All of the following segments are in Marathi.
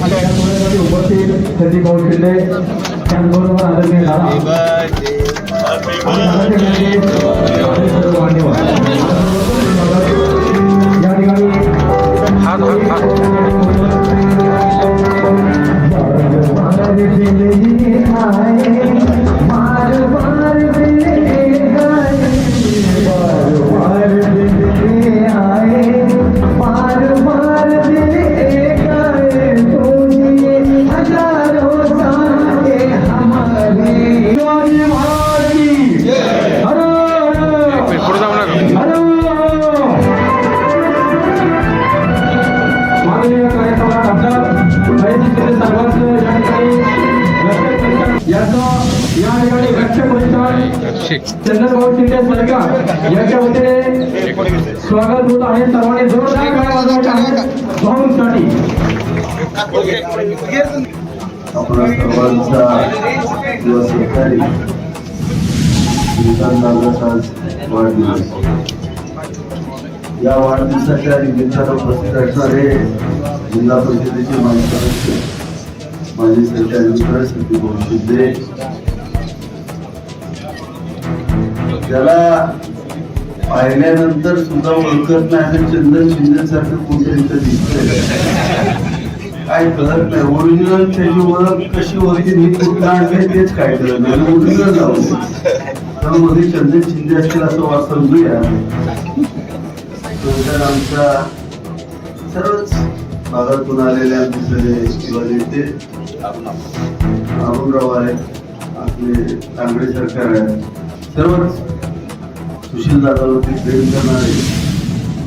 उपस्थित संदीप भाऊ शिंदे त्याचबरोबर आदरणीय दादा आणि नगरसेवक आपले सर्व मान्यवर. या ठिकाणी या ठिकाणी रक्षक परिचय चंद्रभाऊ शिंदे सरकार यांच्या वतीने स्वागत होत आहे सर्वांनी. जोरदार भाऊंसाठी आपला सर्वांचा दिवस आज वाढदिवस. या वाढदिवसाच्या निमित्तानं उपस्थित असणारे जिल्हा परिषदेचे माजी सदस्य माजी सरकारी शिंदे त्याला पाहिल्यानंतर सुद्धा ओळखत नाही आणि चंदन शिंदे सारखं कुठे इथं दिसतंय. काय कळत नाही. ओरिजिनल त्याची ओळख कशी होती मी कुठं आणले तेच काय कळत नाही. ओरिजिनल जाऊ तर मध्ये चंदन शिंदे असतील असं वा समजूया. नंतर आमच्या सर्वच भागातून आलेले आमचे सगळे किंवा नेते. अरुणराव आहेत. आपले तांगडे सरकार आहे सर्वच सुशील दादावरती प्रेम करणारे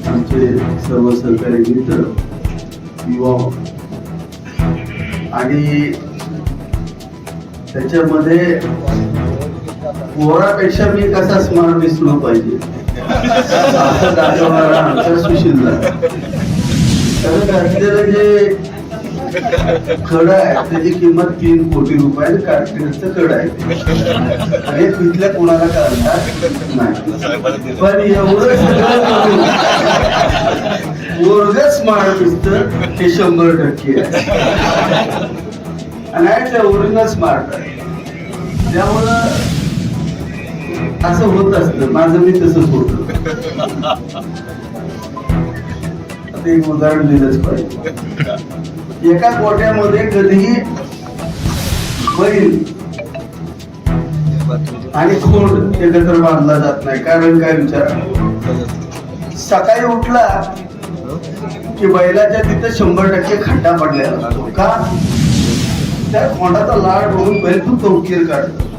आमचे सर्व सहकारी मित्र युवा. आणि त्याच्यामध्ये पोरापेक्षा मी कसा स्मार्ट दिसलो पाहिजे? असं दाखवणारा आमचा सुशील दादा. कारण घातलेलं जे खड आहे. त्याची किंमत तीन कोटी रुपये कारखान्याचं कार्टिनचं आहे. आणि तिथल्या कोणाला कळणार नाही. पण एवढं सगळं स्मार्ट दिसतं हे शंभर टक्के आहे. आणि आहे ओरिजिनल स्मार्ट आहे. त्यामुळं असं होत असतं. माझं मी तसंच होत एक उदाहरण दिलंच पाहिजे. एका गोट्यामध्ये कधीही बैल आणि खोंड एकत्र बांधला जात नाही. कारण काय विचार? सकाळी उठला की बैलाच्या तिथे शंभर टक्के खड्डा पडलेला असतो. का? त्या खोंडाचा लाड बघून बैल तू तवकीर काढतो.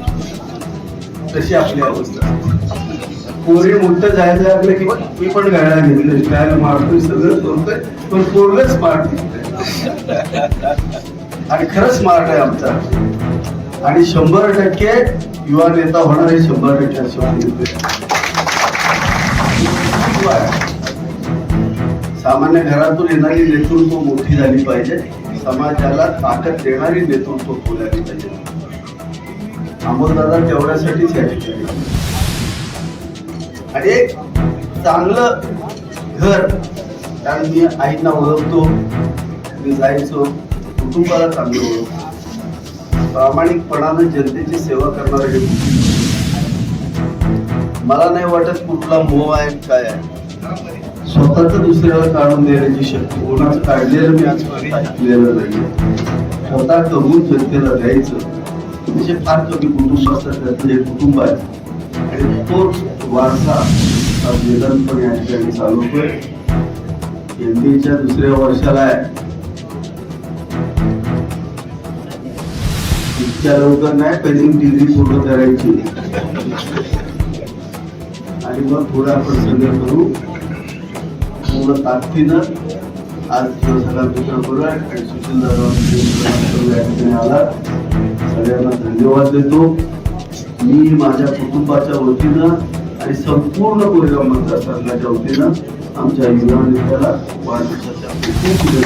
तशी आपली अवस्था. पोरी मोठं जायला लागलं की मी पण गायला घेतलं काय मारतोय सगळं करतोय पण पोरग स्मार्ट आणि खरंच स्मार्ट आहे आमचा. आणि शंभर टक्के युवा नेता होणार आहे शंभर टक्के असं सामान्य घरातून येणारी नेतृत्व मोठी झाली पाहिजे. समाजाला ताकद देणारी नेतृत्व बोलायला पाहिजे. अमोलदादा तेवढ्यासाठीच या ठिकाणी आणि एक चांगलं घर. कारण मी आईना ओळखतो मी जायचो कुटुंबाला चांगलं ओळखतो. प्रामाणिकपणानं जनतेची सेवा करणार हे मला नाही वाटत कुठला मोह आहे काय आहे. स्वतःच दुसऱ्याला काढून देण्याची शक्ती कोणाचं काढलेलं मी आजपर्यंत ऐकलेलं नाही स्वतः करून जनतेला द्यायचं. म्हणजे फार कमी कुटुंब असतात त्यातले हे कुटुंब आहे. आणि तोच वारसा आज वेदांतपणे या ठिकाणी चालवतोय एमबीच्या दुसऱ्या वर्षाला आहे. इतक्या लवकर नाही पहिली डिग्री पूर्ण करायची. आणि मग पुढे आपण सगळं करू. पूर्ण ताकदीनं आज सगळा मित्र करूया आणि सुशील दादा या ठिकाणी आला. सगळ्यांना धन्यवाद देतो. मी माझ्या कुटुंबाच्या वतीनं आणि संपूर्ण कोरेगाव मतदारसंघाच्या वतीनं आमच्या युवा नेत्याला वाढदिवसाच्या